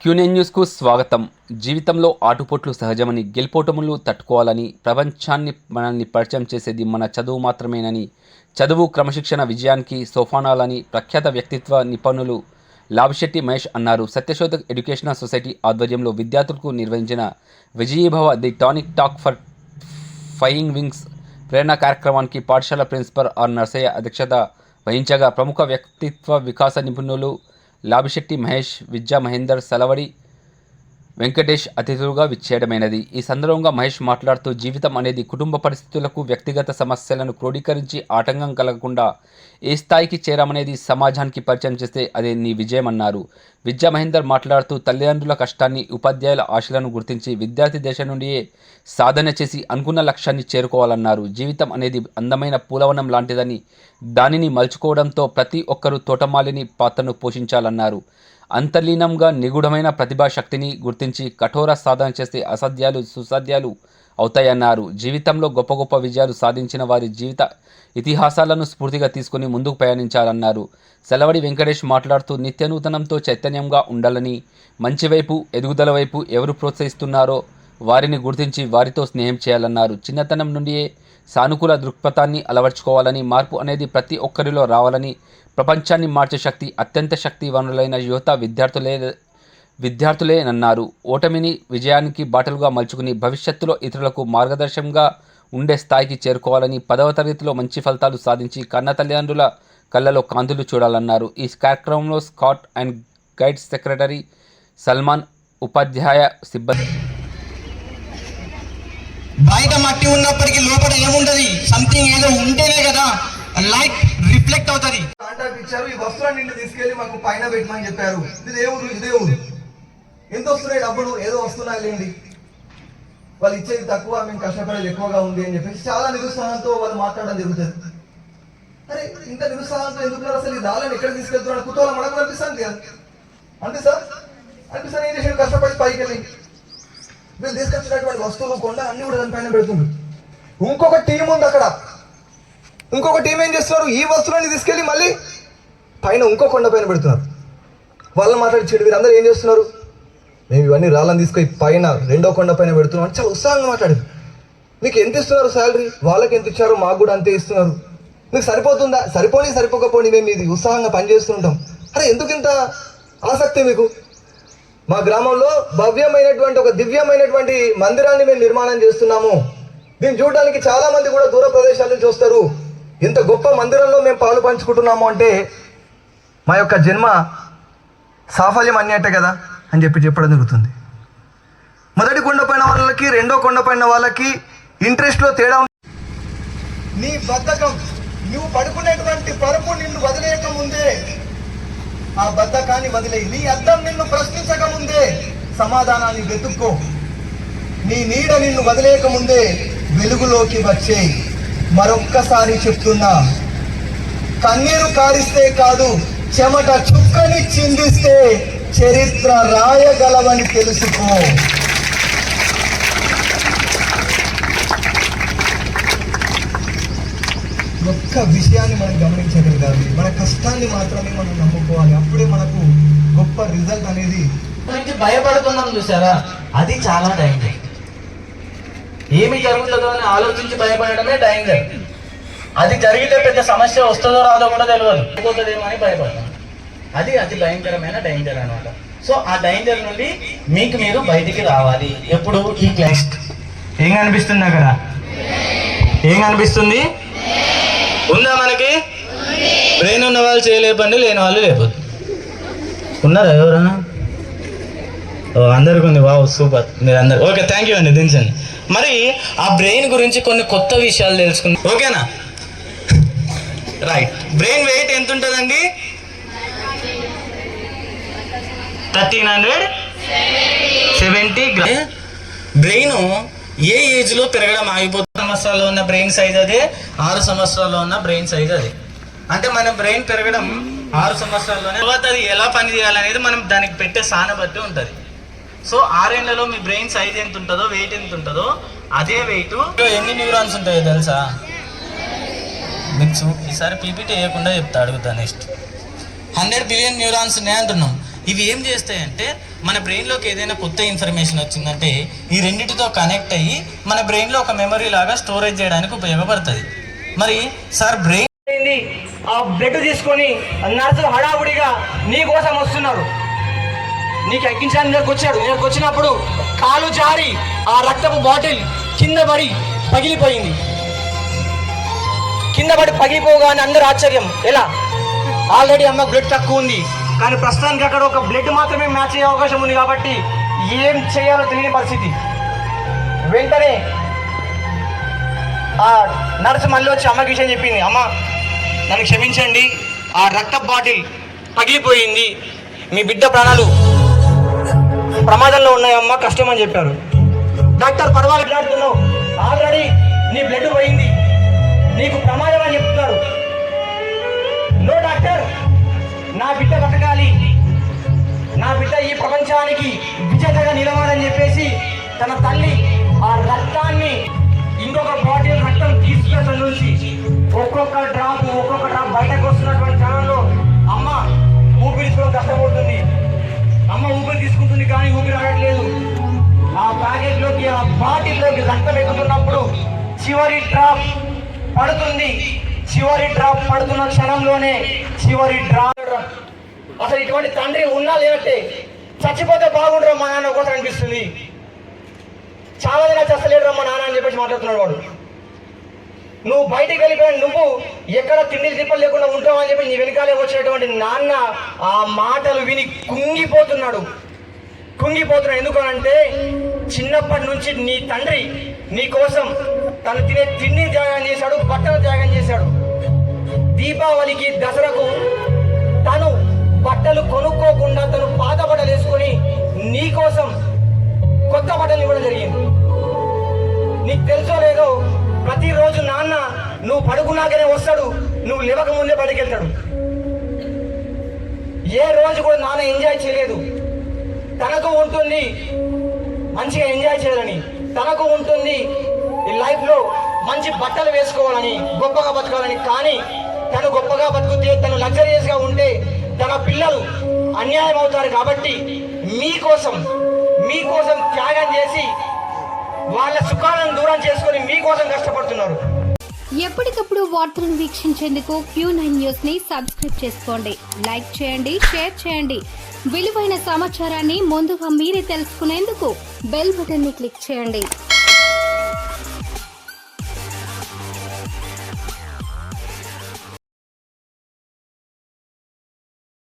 క్యూనెన్ న్యూస్కు స్వాగతం. జీవితంలో ఆటుపోట్లు సహజమని గెలుపోటములు తట్టుకోవాలని ప్రపంచాన్ని మనల్ని పరిచయం చేసేది మన చదువు మాత్రమేనని చదువు క్రమశిక్షణ విజయానికి సోఫానాలని ప్రఖ్యాత వ్యక్తిత్వ నిపుణులు లాభశెట్టి మహేష్ అన్నారు. సత్యశోధక్ ఎడ్యుకేషనల్ సొసైటీ ఆధ్వర్యంలో విద్యార్థులకు నిర్వహించిన విజయీభవ the tonic talk for flying wings ప్రేరణ కార్యక్రమానికి పాఠశాల ప్రిన్సిపల్ ఆర్ నర్సయ్య అధ్యక్షత వహించగా ప్రముఖ వ్యక్తిత్వ వికాస నిపుణులు లాభిశెట్టి మహేష్ విద్యా మహేందర్ సలవడి వెంకటేష్ అతిథులుగా విచ్చేయడమైనది. ఈ సందర్భంగా మహేష్ మాట్లాడుతూ జీవితం అనేది కుటుంబ పరిస్థితులకు వ్యక్తిగత సమస్యలను క్రోడీకరించి ఆటంకం కలగకుండా ఏ స్థాయికి చేరామనేది సమాజానికి పరిచయం చేస్తే అదే నీ విజయం అన్నారు విద్యా మహేందర్ మాట్లాడుతూ తల్లిదండ్రుల కష్టాన్ని ఉపాధ్యాయుల ఆశలను గుర్తించి విద్యార్థి దశ నుండియే సాధన చేసి అనుకున్న లక్ష్యాన్ని చేరుకోవాలన్నారు. జీవితం అనేది అందమైన పూలవనం లాంటిదని దానిని మలుచుకోవడంతో ప్రతి ఒక్కరూ తోటమాలిని పాత్రను పోషించాలన్నారు. అంతర్లీనంగా నిగూఢమైన ప్రతిభా శక్తిని గుర్తించి కఠోర సాధన చేస్తే అసాధ్యాలు సుసాధ్యాలు అవుతాయన్నారు. జీవితంలో గొప్ప గొప్ప విజయాలు సాధించిన వారి జీవిత ఇతిహాసాలను స్ఫూర్తిగా తీసుకుని ముందుకు పయనించాలన్నారు సెలవడి వెంకటేష్ మాట్లాడుతూ నిత్యనూతనంతో చైతన్యంగా ఉండాలని మంచివైపు ఎదుగుదల వైపు ఎవరు ప్రోత్సహిస్తున్నారో వారిని గుర్తించి వారితో స్నేహం చేయాలన్నారు. చిన్నతనం నుండియే సానుకూల దృక్పథాన్ని అలవర్చుకోవాలని మార్పు అనేది ప్రతి ఒక్కరిలో రావాలని ప్రపంచాన్ని మార్చే శక్తి అత్యంత శక్తి వనరులైన యువత విద్యార్థులే విద్యార్థులేనన్నారు ఓటమిని విజయానికి బాటలుగా మలుచుకుని భవిష్యత్తులో ఇతరులకు మార్గదర్శకంగా ఉండే స్థాయికి చేరుకోవాలని పదవ తరగతిలో మంచి ఫలితాలు సాధించి కన్న తల్లిదండ్రుల కళ్ళలో కాంతులు చూడాలన్నారు. ఈ కార్యక్రమంలో scout and guide secretary Salman ఉపాధ్యాయ సిబ్బంది బయట మట్టి ఉన్నప్పటికీ లోపల ఏముండదు సంథింగ్ ఏదో ఉంటేనే కదా లైట్ రిఫ్లెక్ట్ అవుతుంది. ఇచ్చారు ఈ వస్త్రాన్ని నిన్ను తీసుకెళ్ళి మాకు పైన పెట్టమని చెప్పారు. ఇది ఏ ఊరు? ఇదే ఊరు. ఎంత వస్తున్నాయి డబ్బులు? ఏదో వస్తున్నాయి లేండి. వాళ్ళు ఇచ్చేది తక్కువ మేము కష్టపడేది ఎక్కువగా ఉంది అని చెప్పేసి చాలా నిరుత్సాహంతో వాళ్ళు మాట్లాడడం జరుగుతుంది. అరే ఇంత నిరుత్సాహంతో ఎందుకు అసలు ఈ దాళ్ళని ఎక్కడ తీసుకెళ్తున్నాడు కుతూహలం మనకు అనిపిస్తుంది కదా. అంటే సార్. అనిపిస్తుంది ఏం చేసాడు కష్టపడి పైకి వెళ్ళి. వీళ్ళు తీసుకొచ్చినటువంటి వస్తువులు కొండ అన్ని కూడా దాని పైన పెడుతుంది. ఇంకొక టీం ఉంది అక్కడ. ఇంకొక టీం ఏం చేస్తున్నారు? ఈ వస్తువులని తీసుకెళ్ళి మళ్ళీ పైన ఇంకో కొండ పైన పెడుతున్నారు. వాళ్ళు మాట్లాడి చెడు వీరందరూ ఏం చేస్తున్నారు? మేము ఇవన్నీ రాళ్ళని తీసుకొని పైన రెండో కొండ పైన పెడుతున్నాం అని చాలా ఉత్సాహంగా మాట్లాడారు మీకు ఎంత ఇస్తున్నారు శాలరీ? వాళ్ళకి ఎంత ఇచ్చారో మాకు కూడా అంతే ఇస్తున్నారు. మీకు సరిపోతుందా? సరిపోని సరిపోకపోని మేము ఇది ఉత్సాహంగా పనిచేస్తుంటాం అరే ఎందుకు ఇంత ఆసక్తి మీకు? మా గ్రామంలో భవ్యమైనటువంటి ఒక దివ్యమైనటువంటి మందిరాన్ని మేము నిర్మాణం చేస్తున్నాము. దీన్ని చూడడానికి చాలామంది కూడా దూర ప్రదేశాల నుంచి వస్తారు. ఇంత గొప్ప మందిరంలో మేము పాలు పంచుకుంటున్నాము అంటే మా యొక్క జన్మ సాఫల్యం అన్నట్టే కదా అని చెప్పి చెప్పడం జరుగుతుంది. మొదటి కొండపైన వాళ్ళకి రెండో కొండపైన వాళ్ళకి ఇంట్రెస్ట్లో తేడా ఉంది. నీ బద్ధకం నువ్వు పడుకునేటువంటి పరుపు నిన్ను వదిలేయక ముందే. ఆ బద్ధకాన్ని వదిలేయి. నీ అర్థం నిన్ను ప్రశ్నించక ముందే సమాధానాన్ని వెతుక్కో. నీ నీడ నిన్ను వదిలేయక ముందే వెలుగులోకి వచ్చే మరొక్కసారి చెప్తున్నా కన్నీరు కారిస్తే కాదు చెమట చుక్కని చిందిస్తే చరిత్ర రాయగలవని తెలుసుకో. ఒక్క విషయాన్ని మనం గమనించగలగాలి. మన కష్టాన్ని మాత్రమే మనం నమ్ముకోవాలి. అప్పుడే మనకు గొప్ప రిజల్ట్ అనేది గురించి భయపడుతున్నాం చూసారా? అది చాలా డేంజర్ ఏమి జరుగుతుందో అని ఆలోచించి భయపడడమే డేంజర్ అది జరిగితే పెద్ద సమస్య వస్తుందో రాదో కూడా తెలియదు. పోతుందేమో అని భయపడతాం. అది అతి భయంకరమైన డేంజర్ అనమాట సో ఆ డేంజర్ నుండి మీకు మీరు బయటికి రావాలి. ఎప్పుడు? ఈ క్లాస్ ఏం కనిపిస్తుంది అక్కడ? ఏం కనిపిస్తుంది? ఉందా మనకి? బ్రెయిన్ ఉన్న వాళ్ళు చేయలేపండి లేని వాళ్ళు లేపొద్దు. ఉన్నారా ఎవరన్నా? ఓ అందరికి ఉంది. Wow super. మీరు అందరు ఓకే థ్యాంక్ యూ అండి. దించండి. మరి ఆ బ్రెయిన్ గురించి కొన్ని కొత్త విషయాలు తెలుసుకుందాం. ఓకేనా? రైట్ బ్రెయిన్ వెయిట్ ఎంత ఉంటుందండి థర్టీన్ హండ్రెడ్ సెవెంటీ బ్రెయిన్ ఏ? ఏజ్లో పెరగడం ఆగిపోతుంది? సంవత్సరాల్లో ఉన్న బ్రెయిన్ సైజ్ అదే? ఆరు సంవత్సరాల్లో ఉన్న బ్రెయిన్ సైజ్ అదే. అంటే మన బ్రెయిన్ పెరగడం ఆరు సంవత్సరాల్లోనే. తర్వాత అది ఎలా పని చేయాలనేది మనం దానికి పెట్టే స్థానం బట్టి ఉంటుంది. సో ఆరేళ్ళలో మీ బ్రెయిన్ సైజ్ ఎంత ఉంటుందో వెయిట్ ఎంత ఉంటుందో అదే వెయిట్ ఎన్ని న్యూరాన్స్ ఉంటాయో తెలుసా? మీకు ఈసారి పీపీటీ వేయకుండా చెప్తా అడుగుతా నెక్స్ట్ హండ్రెడ్ బిలియన్ న్యూరాన్స్ ఉన్నాయి అంటున్నాం. ఇవి ఏం చేస్తాయంటే మన బ్రెయిన్లోకి ఏదైనా కొత్త ఇన్ఫర్మేషన్ వచ్చిందంటే ఈ రెండింటితో కనెక్ట్ అయ్యి మన బ్రెయిన్లో ఒక మెమరీ లాగా స్టోరేజ్ చేయడానికి ఉపయోగపడుతుంది. మరి సార్ బ్రెయిన్ ఆ బ్లడ్ తీసుకొని నర్సులు హడావుడిగా నీ కోసం వస్తున్నారు. నీకు ఎక్కించడానికి దగ్గరకు వచ్చాడు. దగ్గరకు వచ్చినప్పుడు కాలు జారి ఆ రక్తపు బాటిల్ కింద పడి పగిలిపోయింది. కింద పడి పగిలిపోగానే అందరూ ఆశ్చర్యం. ఎలా? ఆల్రెడీ అమ్మ బ్లడ్ తక్కువ ఉంది. కానీ ప్రస్తుతానికి అక్కడ ఒక బ్లడ్ మాత్రమే మ్యాచ్ అయ్యే అవకాశం ఉంది కాబట్టి ఏం చేయాలో తెలియని పరిస్థితి. వెంటనే ఆ నర్సు మళ్ళీ వచ్చి అమ్మకి విషయం చెప్పింది. అమ్మ నన్ను క్షమించండి. ఆ రక్త బాటిల్ పగిలిపోయింది. మీ బిడ్డ ప్రాణాలు ప్రమాదంలో ఉన్నాయమ్మా కష్టం అని చెప్పారు. డాక్టర్ పర్వాలేదు ఆల్రెడీ నీ బ్లడ్ పోయింది. నీకు ప్రమాదం అని చెప్తున్నారు. నో డాక్టర్ నా బిడ్డ బతకాలి. నా బిడ్డ ఈ ప్రపంచానికి విజేతగా నిలవాలని చెప్పేసి తన తల్లి ఆ రక్తాన్ని ఇంకొక బాటిల్ రక్తం తీసుకున్న నుంచి ఒక్కొక్క డ్రాప్ ఒక్కొక్క డ్రాప్ బయటకు వస్తున్నటువంటి క్షణంలో అమ్మ ఊపిరి కష్టపడుతుంది. అమ్మ ఊపిరి తీసుకుంటుంది కానీ ఊపిరి ఆడట్లేదు ఆ ప్యాకెట్లోకి ఆ బాటిల్లోకి రక్తం ఎక్కుతున్నప్పుడు చివరి డ్రాప్ పడుతుంది. చివరి డ్రాప్ పడుతున్న క్షణంలోనే చివరి డ్రాప్ అసలు ఇటువంటి తండ్రి ఉన్నా లేనట్టే చచ్చిపోతే బాగుండరు మా నాన్న ఒకటి అనిపిస్తుంది. చాలా దిన చస్తలేడు మా నాన్న అని చెప్పేసి మాట్లాడుతున్నాడు వాడు. నువ్వు బయటికి వెళ్ళిపోయిన నువ్వు ఎక్కడ తిండి తిప్పలు లేకుండా ఉంటావు అని చెప్పి నీ వెనకాలే వచ్చినటువంటి నాన్న ఆ మాటలు విని కుంగిపోతున్నాడు. కుంగిపోతున్నాడు. ఎందుకనంటే చిన్నప్పటి నుంచి నీ తండ్రి నీ కోసం తను తినే తిండి త్యాగం చేశాడు బట్టలు త్యాగం చేశాడు. దీపావళికి దసరాకు తను బట్టలు కొనుక్కోకుండా తను పాత బట్టలు వేసుకొని నీ కోసం కొత్త బట్టలు ఇవ్వడం జరిగింది. నీకు తెలుసో లేదో ప్రతిరోజు నాన్న నువ్వు పడుకున్నాకనే వస్తాడు నువ్వు లేవక ముందే బడికెళ్తాడు ఏ రోజు కూడా నాన్న ఎంజాయ్ చేయలేదు. తనకు ఉంటుంది మంచిగా ఎంజాయ్ చేయాలని తనకు ఉంటుంది ఈ లైఫ్లో మంచి బట్టలు వేసుకోవాలని గొప్పగా బతకాలని కానీ తను గొప్పగా బతుకుతే తను లగ్జరియస్గా ఉంటే తన పిల్లలు అన్యాయం అవుతారు కాబట్టి మీకోసం మీకోసం త్యాగం చేసి వాళ్ళ సుఖాలను దూరం చేసుకొని మీకోసం కష్టపడుతున్నారు. ఎప్పటికప్పుడు వార్తలను వీక్షించేందుకు క్యూ నైన్ న్యూస్ని సబ్స్క్రైబ్ చేసుకోండి. లైక్ చేయండి షేర్ చేయండి. విలువైన సమాచారాన్ని ముందుగా మీరే తెలుసుకునేందుకు బెల్ బటన్ని క్లిక్ చేయండి.